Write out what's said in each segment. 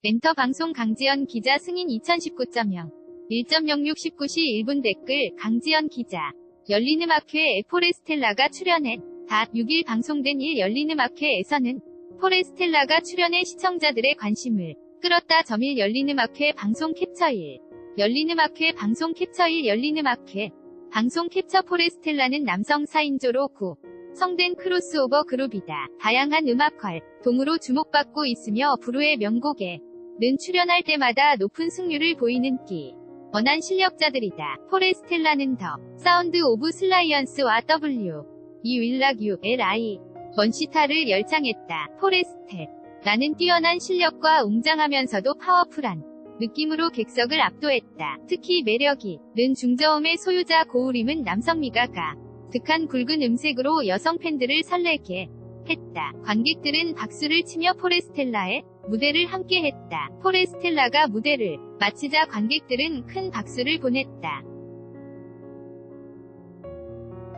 멘터 방송 강지연 기자 승인 2019.0 1.06 19시 1분 댓글 강지연 기자 열린음악회 포레스텔라가 출연해 닷 6일 방송된 1 열린음악회에서는 포레스텔라가 출연해 시청자들의 관심을 끌었다. 점일 열린음악회 방송 캡처 1 열린음악회 방송 캡처 1 열린음악회 방송 캡처 포레스텔라는 남성 4인조로 9 성된 크로스오버 그룹이다. 다양한 음악 활 동으로 주목받고 있으며 부르의 명곡에 는 출연할 때마다 높은 승률을 보이는 끼. 원한 실력자들이다. 포레스텔라는 더 사운드 오브 슬라이언스와 W 이 윌락 유 L.I. 번시타를 열창했다. 포레스텔 라는 뛰어난 실력과 웅장하면서도 파워풀한 느낌으로 객석을 압도했다. 특히 매력이 는 중저음의 소유자 고우림은 남성미가 가 득한 굵은 음색으로 여성 팬들을 설레게 했다. 관객들은 박수를 치며 포레스텔라의 무대를 함께 했다. 포레스텔라가 무대를 마치자 관객들은 큰 박수를 보냈다.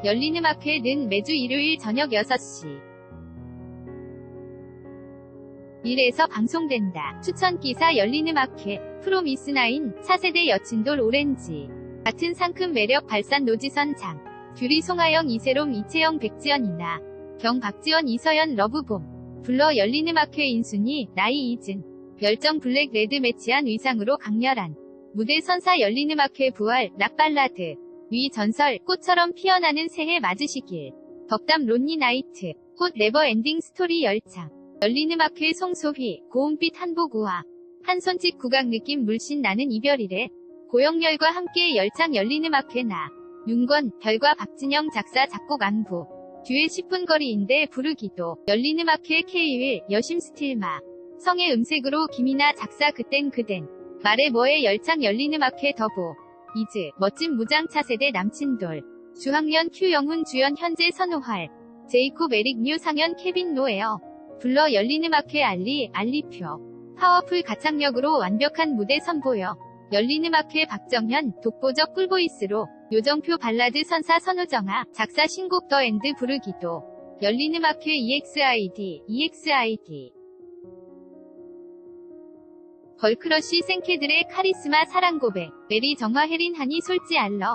열린음악회는 매주 일요일 저녁 6시 1에서 방송된다. 추천기사 열린음악회 프로미스나인 차세대 여친돌 오렌지 같은 상큼 매력 발산 노지선 장 규리 송하영 이세롬 이채영 백지연이나 경 박지원 이서연 러브봄. 불러 열린음악회 인순이 나이 이진. 열정 블랙 레드 매치한 의상으로 강렬한. 무대 선사 열린음악회 부활 락발라드. 위 전설 꽃처럼 피어나는 새해 맞으시길. 덕담 론니 나이트. 꽃 네버 엔딩 스토리 열창. 열린음악회 송소희 고운빛 한보구와 한 손짓 국악 느낌 물씬 나는 이별이래. 고영렬과 함께 열창 열린음악회 나. 윤건 별과 박진영 작사 작곡 안부 뒤에 10분 거리인데 부르기도. 열린 음악회 K1 여심 스틸마. 성의 음색으로 김이나 작사 그땐 그댄. 말해 뭐해 열창 열린 음악회 더보. 이즈 멋진 무장 차세대 남친돌. 주학년 큐영훈 주연 현재 선우활. 제이콥 에릭 뉴 상현 케빈 노에어. 불러 열린 음악회 알리 알리표. 파워풀 가창력으로 완벽한 무대 선보여. 열린 음악회 박정현 독보적 꿀보이스로 요정표 발라드 선사 선우정아 작사 신곡 더 엔드 부르기도. 열린음악회 EXID EXID 걸크러쉬 생캐들의 카리스마 사랑 고백. 메리 정화 혜린 한이 솔지 알러